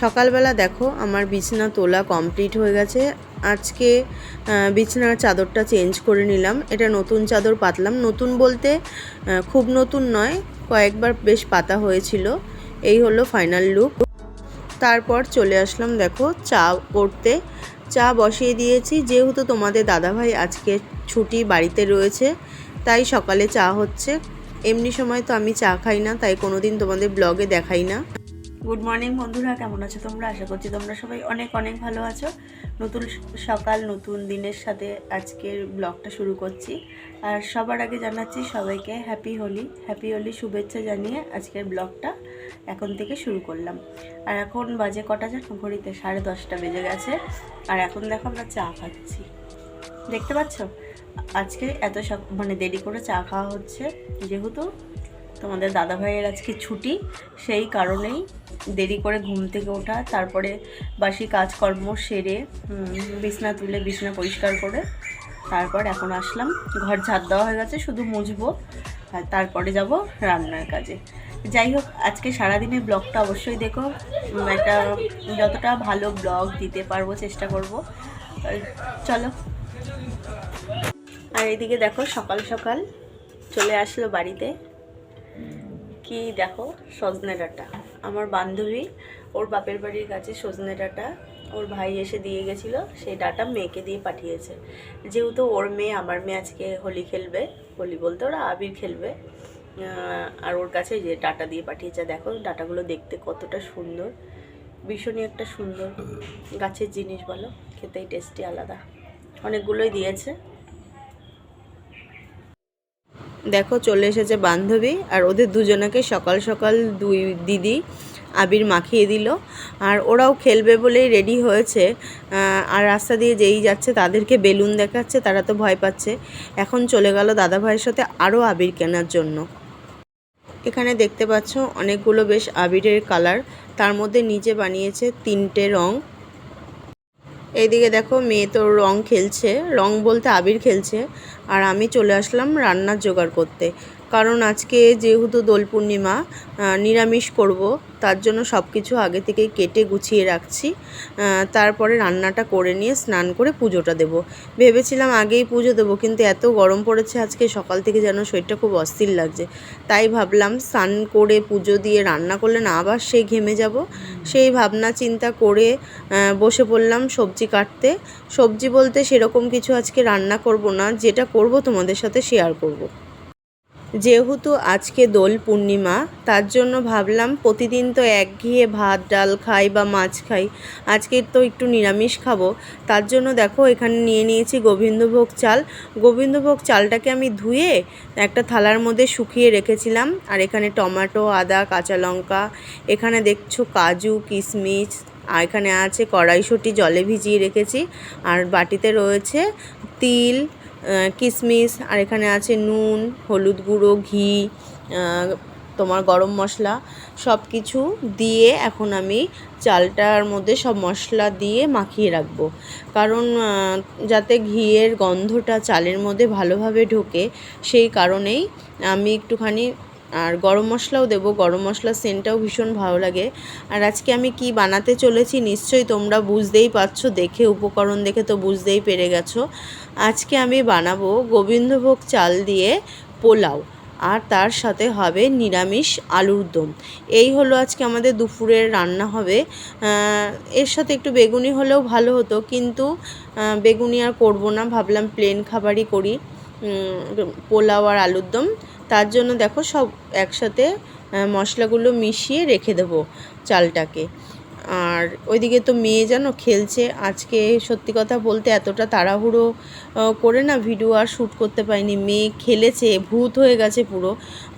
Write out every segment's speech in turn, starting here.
সকালবেলা দেখো, আমার বিছনা তোলা কমপ্লিট হয়ে গেছে। আজকে বিছনার চাদরটা চেঞ্জ করে নিলাম। এটা নতুন চাদর পাতলাম। নতুন বলতে খুব নতুন নয়, কয়েকবার বেশ পাতা হয়েছিল। এই হলো ফাইনাল লুক তারপর চলে আসলাম দেখো, চা করতে। চা বসিয়ে দিয়েছি। যেহেতু তোমাদের দাদাভাই আজকে ছুটি বাড়িতে রয়েছে, তাই সকালে চা হচ্ছে। এমনি সময় তো আমি চা খাই না, তাই কোনোদিন তোমাদের ব্লগে দেখাই না। গুড মর্নিং বন্ধুরা, কেমন আছো তোমরা? আশা করছি তোমরা সবাই অনেক অনেক ভালো আছো। নতুন সকাল, নতুন দিনের সাথে আজকের ব্লগটা শুরু করছি। আর সবার আগে জানাচ্ছি সবাইকে হ্যাপি হোলি হ্যাপি হোলি শুভেচ্ছা জানিয়ে আজকের ব্লগটা এখন থেকে শুরু করলাম। আর এখন বাজে কটা জানো ঘড়িতে সাড়ে দশটা বেজে গেছে। আর এখন দেখো আমরা চা খাচ্ছি। দেখতে পাচ্ছ? আজকে এত মানে দেরি করে চা খাওয়া হচ্ছে। যেহেতু তোমাদের দাদা ভাইয়ের আজকে ছুটি, সেই কারণেই দেরি করে ঘুম থেকে ওঠা, তারপরে বাসি কাজকর্ম সেরে বিছনা তুলে বিছনা পরিষ্কার করে, তারপর এখন আসলাম। ঘর ঝাড় দেওয়া হয়ে গেছে, শুধু মুছবো, আর তারপরে যাব রান্নার কাজে। যাই হোক, আজকে সারাদিনের ব্লগটা অবশ্যই দেখো। একটা যতটা ভালো ব্লগ দিতে পারব, চেষ্টা করব। চলো। আর এদিকে দেখো, সকাল সকাল চলে আসলো বাড়িতে। কি দেখো? সজনে ডাঁটা। আমার বান্ধবী, ওর বাপের বাড়ির কাছে সজনে ডাঁটা ওর ভাই এসে দিয়ে গেছিল, সেই ডাটা মেয়েকে দিয়ে পাঠিয়েছে। যেহেতু ওর মেয়ে, আমার মেয়ে আজকে হোলি খেলবে, হোলি বলতে ওরা আবির খেলবে আর ওর কাছে যে ডাটা দিয়ে পাঠিয়েছে, দেখো ডাটাগুলো দেখতে কতটা সুন্দর। ভীষণই একটা সুন্দর গাছের জিনিস বলো, খেতেই টেস্টি আলাদা। অনেকগুলোই দিয়েছে। দেখো, চলে এসেছে বান্ধবী আর ওদের দুজনাকে সকাল সকাল দুই দিদি আবির মাখিয়ে দিল। আর ওরাও খেলবে বলেই রেডি হয়েছে। আর রাস্তা দিয়ে যেই যাচ্ছে তাদেরকে বেলুন দেখাচ্ছে, তারা তো ভয় পাচ্ছে। এখন চলে গেল দাদা ভাইয়ের সাথে আরও আবির কেনার জন্য। এখানে দেখতে পাচ্ছ অনেকগুলো বেশ আবিরের কালার তার মধ্যে নিচে বানিয়েছে তিনটে রং। এইদিকে দেখো মেয়ে তো রং খেলছে, রং বলতে আবির খেলছে। আর আমি চলে আসলাম রান্নার জোগাড় করতে। কারণ আজকে যেহেতু দোল পূর্ণিমা নিরামিষ করব, তার জন্য সব কিছু আগে থেকেই কেটে গুছিয়ে রাখছি। তারপরে রান্নাটা করে নিয়ে স্নান করে পুজোটা দেব। ভেবেছিলাম আগেই পুজো দেবো, কিন্তু এত গরম পড়েছে আজকে, সকাল থেকে যেন শরীরটা খুব অস্থির লাগছে। তাই ভাবলাম স্নান করে পুজো দিয়ে রান্না করলে না আবার সেই ঘেমে যাব। সেই ভাবনা চিন্তা করে বসে পড়লাম সবজি কাটতে। সবজি বলতে সেরকম কিছু আজকে রান্না করব না, যেটা করব তোমাদের সাথে শেয়ার করব। যেহেতু আজকে দোল পূর্ণিমা, তার জন্য ভাবলাম প্রতিদিন তো একঘেয়ে ভাত, ডাল খাই বা মাছ খাই। আজকে তো একটু নিরামিষ খাব। তার জন্য দেখো এখানে নিয়ে নিয়েছি গোবিন্দভোগ চাল। গোবিন্দভোগ চালটাকে আমি ধুয়ে একটা থালার মধ্যে শুকিয়ে রেখেছিলাম। আর এখানে টমেটো, আদা, কাঁচা লঙ্কা, এখানে দেখছ কাজু, কিশমিশ, আর এখানে আছে কড়াইশুঁটি, জলে ভিজিয়ে রেখেছি। আর বাটিতে রয়েছে তিল কিশমিশ আর এখানে আছে নুন, হলুদ গুঁড়ো, ঘি তোমার গরম মশলা সব কিছু দিয়ে এখন আমি চালটার মধ্যে সব মশলা দিয়ে মাখিয়ে রাখব। কারণ যাতে ঘিয়ের গন্ধটা চালের মধ্যে ভালোভাবে ঢোকে, সেই কারণেই আমি একটুখানি আর গরম মশলাও দেবো। গরম মশলার সেন্টটাও ভীষণ ভালো লাগে। আর আজকে আমি কি বানাতে চলেছি নিশ্চয়ই তোমরা বুঝতেই পারছ, দেখে উপকরণ দেখে তো বুঝতেই পেরে গেছো। আজকে আমি বানাবো গোবিন্দভোগ চাল দিয়ে পোলাও, আর তার সাথে হবে নিরামিষ আলুর দম। এই হলো আজকে আমাদের দুপুরের রান্না হবে। এর সাথে একটু বেগুনি হলেও ভালো হতো, কিন্তু বেগুনি আর করব না। ভাবলাম প্লেন খাবারই করি। পোলাও আর আলুর দম। তার জন্য দেখো সব একসাথে মশলাগুলো মিশিয়ে রেখে দেবো চালটাকে। আর ওইদিকে তো মেয়ে যেন খেলছে। আজকে সত্যি কথা বলতে এতটা তাড়াহুড়ো করে না ভিডিও আর শ্যুট করতে পারিনি। মেয়ে খেলেছে, ভূত হয়ে গেছে পুরো।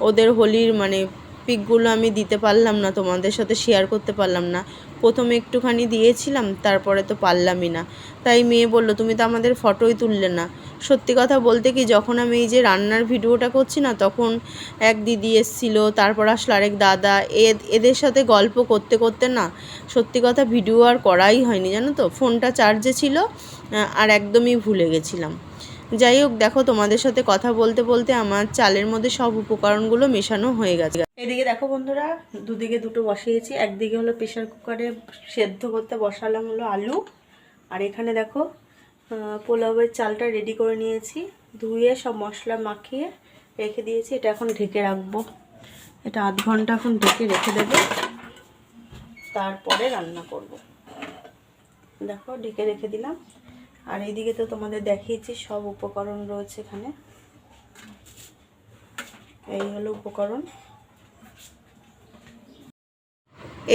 ওদের হোলির মানে পিকগুলো আমি দিতে পারলাম না, তোমাদের সাথে শেয়ার করতে পারলাম না। প্রথমে একটুখানি দিয়েছিলাম, তারপরে তো পারলামই না। তাই মেয়ে বলল, তুমি তো আমাদের ফটোই তুললে না। সত্যি কথা বলতে কি, যখন আমি এই যে রান্নার ভিডিওটা করছি না, তখন এক দিদি এসছিল, তারপর আসলো আরেক দাদা। এ- এদের সাথে গল্প করতে করতে না, সত্যি কথা ভিডিও আর করাই হয়নি, জানো তো? ফোনটা চার্জে ছিল আর একদমই ভুলে গেছিলাম। যাই হোক, দেখো তোমাদের সাথে কথা বলতে বলতে আমার চালের মধ্যে সব উপকরণগুলো মেশানো হয়ে গেছে। এদিকে দেখো বন্ধুরা, দুদিকে দুটো বসিয়েছি। একদিকে হলো প্রেশার কুকারে সেদ্ধ করতে বসালাম হলো আলু। আর এখানে দেখো পোলাওয়ের চালটা রেডি করে নিয়েছি। ধুয়ে সব মশলা মাখিয়ে রেখে দিয়েছি। এটা এখন ঢেকে রাখব। এটা আধ ঘণ্টা এখন ঢেকে রেখে দেবো। তারপরে রান্না করব। দেখো, ঢেকে রেখে দিলাম। আর এইদিকে তো তোমাদের দেখিয়েছি সব উপকরণ রয়েছে এখানে। এই হলো উপকরণ।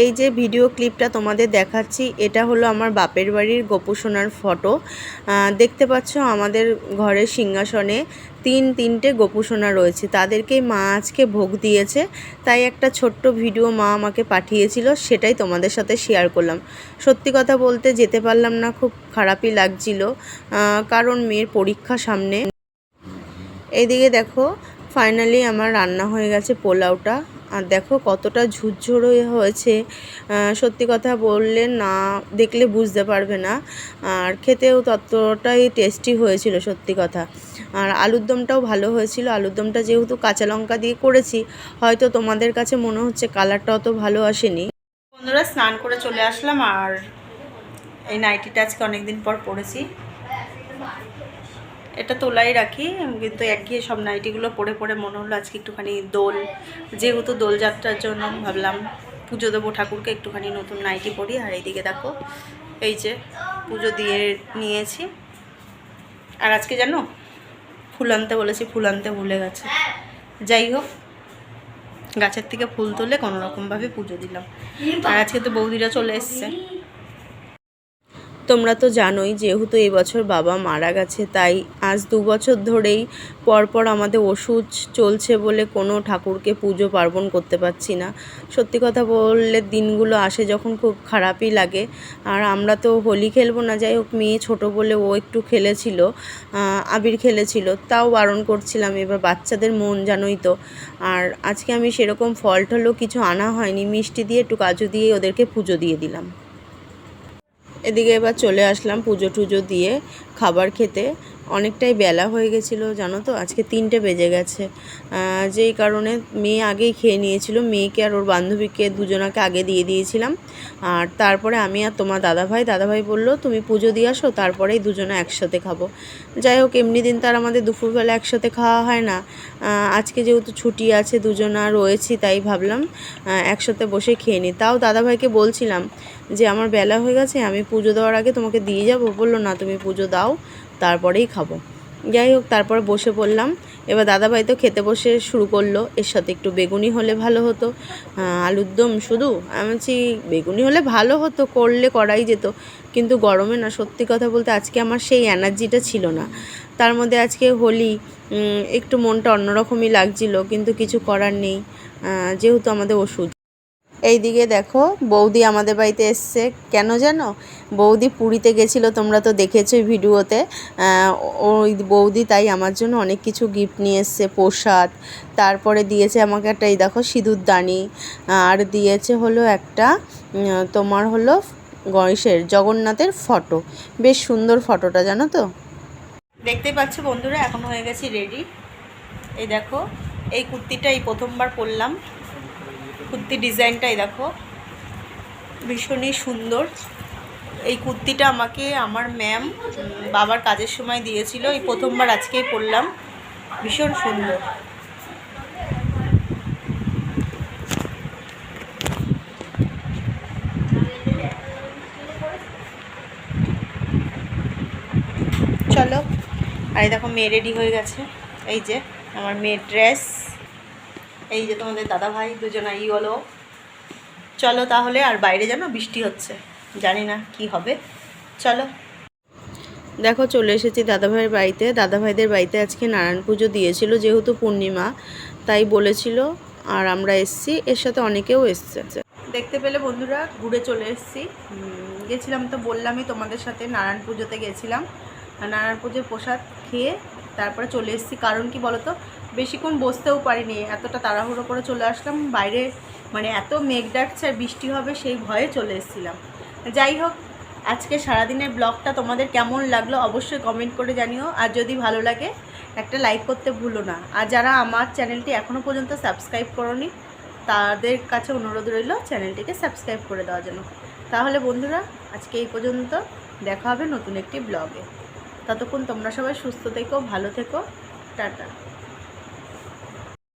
এই যে ভিডিও ক্লিপটা তোমাদের দেখাচ্ছি, এটা হলো আমার বাপের বাড়ির গোপুসোনার ফটো। দেখতে পাচ্ছ আমাদের ঘরের সিংহাসনে তিন তিনটে গোপুসোনা রয়েছে। তাদেরকেই মা আজকে ভোগ দিয়েছে, তাই একটা ছোট্ট ভিডিও মা আমাকে পাঠিয়েছিল, সেটাই তোমাদের সাথে শেয়ার করলাম। সত্যি কথা বলতে যেতে পারলাম না, খুব খারাপই লাগছিল কারণ মেয়ের পরীক্ষা সামনে। এইদিকে দেখো ফাইনালি আমার রান্না হয়ে গেছে পোলাওটা। আর দেখো কতটা ঝুরঝুর হয়ে হয়েছে সত্যি কথা বললে না দেখলে বুঝতে পারবে না। আর খেতেও ততটাই টেস্টি হয়েছিল সত্যি কথা। আর আলুর দমটাও ভালো হয়েছিল। আলুর দমটা যেহেতু কাঁচা লঙ্কা দিয়ে করেছি, হয়তো তোমাদের কাছে মনে হচ্ছে কালারটা অত ভালো আসেনি। বন্ধুরা, স্নান করে চলে আসলাম আর এই নাইটিটা আজকে অনেকদিন পর পরেছি এটা তোলাই রাখি কিন্তু একঘেয়ে সব নাইটিগুলো পরে পরে মনে হলো আজকে একটুখানি দোল। যেহেতু দোলযাত্রার জন্য ভাবলাম পুজো দেবো ঠাকুরকে, একটুখানি নতুন নাইটি পরি। আর এইদিকে দেখো, এই যে পুজো দিয়ে নিয়েছি। আর আজকে জানো, ফুল আনতে বলেছি, ফুল আনতে ভুলে গেছে। যাই হোক, গাছের থেকে ফুল তুলে কোনো রকমভাবে পুজো দিলাম। আর আজকে তো বৌদিরা চলে এসছে। তোমরা তো জানোই, যেহেতু এবছর বাবা মারা গেছে, তাই আজ দু বছর ধরেই পরপর আমাদের ওষুধ চলছে বলে কোনো ঠাকুরকে পুজো পার্বণ করতে পারছি না। সত্যি কথা বললে দিনগুলো আসে যখন খুব খারাপই লাগে। আর আমরা তো হোলি খেলব না, যাই হোক, মেয়ে ছোটো বলে ও একটু খেলেছিল আবির খেলেছিল, তাও বারণ করছিলাম, এবার বাচ্চাদের মন জানোই তো। আর আজকে আমি সেরকম ফল টলও কিছু আনা হয়নি, মিষ্টি দিয়ে একটু কাজু দিয়ে ওদেরকে পুজো দিয়ে দিলাম। এদিকে এবার চলে আসলাম পুজো টুজো দিয়ে খাবার খেতে। অনেকটাই বেলা হয়ে গেছিল, জানো তো? আজকে তিনটে বেজে গেছে। যেই কারণে মেয়ে আগেই খেয়ে নিয়েছিল। মেয়েকে আর ওর বান্ধবীকে দুজনাকে আগে দিয়ে দিয়েছিলাম। আর তারপরে আমি আর তোমার দাদাভাই দাদাভাই বলল, তুমি পুজো দিয়ে আসো, তারপরেই দুজনে একসাথে খাব। যাই হোক, এমনি দিন তার আমাদের দুপুরবেলা একসাথে খাওয়া হয় না। আজকে যেহেতু ছুটি আছে, দুজনা রয়েছি, তাই ভাবলাম একসাথে বসে খেয়ে নিই। তাও দাদাভাইকে বলছিলাম যে, আমার বেলা হয়ে গেছে, আমি পুজো দেওয়ার আগে তোমাকে দিয়ে যাব। বলল, না, তুমি পুজো দাও। তারপরেই খাব। যাই হোক, তারপরে বসে পড়লাম। এবার দাদাভাই তো খেতে বসে শুরু করল। এর সাথে একটু বেগুনি হলে ভালো হতো। আলুর দম শুধু? আমি বলছি, বেগুনি হলে ভালো হতো, করলে করাই যেত। কিন্তু গরমে না, সত্যি কথা বলতে আজকে আমার সেই এনার্জিটা ছিল না। তার মধ্যে আজকে হোলি একটু মনটা অন্যরকমই লাগছিল, কিন্তু কিছু করার নেই। যেহেতু আমাদের ওষুধ। এইদিকে দেখো, বৌদি আমাদের বাড়িতে এসছে। কেন জানো? বৌদি পুরীতে গেছিল, তোমরা তো দেখেছ ভিডিওতে। ওই বৌদি তাই আমার জন্য অনেক কিছু গিফট নিয়ে এসছে, প্রসাদ। তারপরে দিয়েছে আমাকে একটা, এই দেখো সিঁদুরদানি আর দিয়েছে হলো একটা তোমার হলো গণেশের, জগন্নাথের ফটো। বেশ সুন্দর ফটোটা, জানো তো? দেখতেই পাচ্ছ বন্ধুরা, এখন হয়ে গেছি রেডি এই দেখো, এই কুর্তিটা এই প্রথমবার পরলাম। কুর্তি ডিজাইনটাই দেখো। ভীষণই সুন্দর। এই কুর্তিটা আমাকে আমার ম্যাম বাবার কাজের সময় দিয়েছিল। এই প্রথমবার আজকেই পরলাম। ভীষণ সুন্দর। চলো। আর দেখো, মেয়ে রেডি হয়ে গেছে। এই যে, আমার মেয়ের ড্রেস। এই যে তোমাদের দাদা ভাই দুজনা ই হলো। চলো তাহলে আর বাইরে যেন বৃষ্টি হচ্ছে। জানি না কি হবে। চলো। দেখো চলে এসেছি দাদাভাইয়ের বাড়িতে। দাদাভাইদের বাড়িতে আজকে নারায়ণ পুজো দিয়েছিল যেহেতু পূর্ণিমা তাই বলেছিল আর আমরা এসছি। এর সাথে অনেকেও এসছে। দেখতে পেলে বন্ধুরা ঘুরে চলে এসছি। গেছিলাম তো বললামই তোমাদের সাথে নারায়ণ পুজোতে গেছিলাম। আর নারায়ণ পুজোর প্রসাদ খেয়ে তারপরে চলে এসেছি। কারণ কি বলতো বেশিক্ষণ বসতেও পারিনি। এতটা তাড়াহুড়ো করে চলে আসলাম। বাইরে মানে এত মেঘ ডাকছে আর বৃষ্টি হবে সেই ভয়ে চলে এসেছিলাম। যাই হোক, আজকে সারাদিনের ব্লগটা তোমাদের কেমন লাগল অবশ্যই কমেন্ট করে জানিও। আর যদি ভালো লাগে, একটা লাইক করতে ভুলো না। আর যারা আমার চ্যানেলটি এখনও পর্যন্ত সাবস্ক্রাইব করনি, তাদের কাছে অনুরোধ রইল চ্যানেলটিকে সাবস্ক্রাইব করে দেওয়ার জন্য। তাহলে বন্ধুরা, আজকে এই পর্যন্ত দেখা হবে নতুন একটি ব্লগে ততক্ষণ তোমরা সবাই সুস্থ থেকো, ভালো থেকো। টাটা।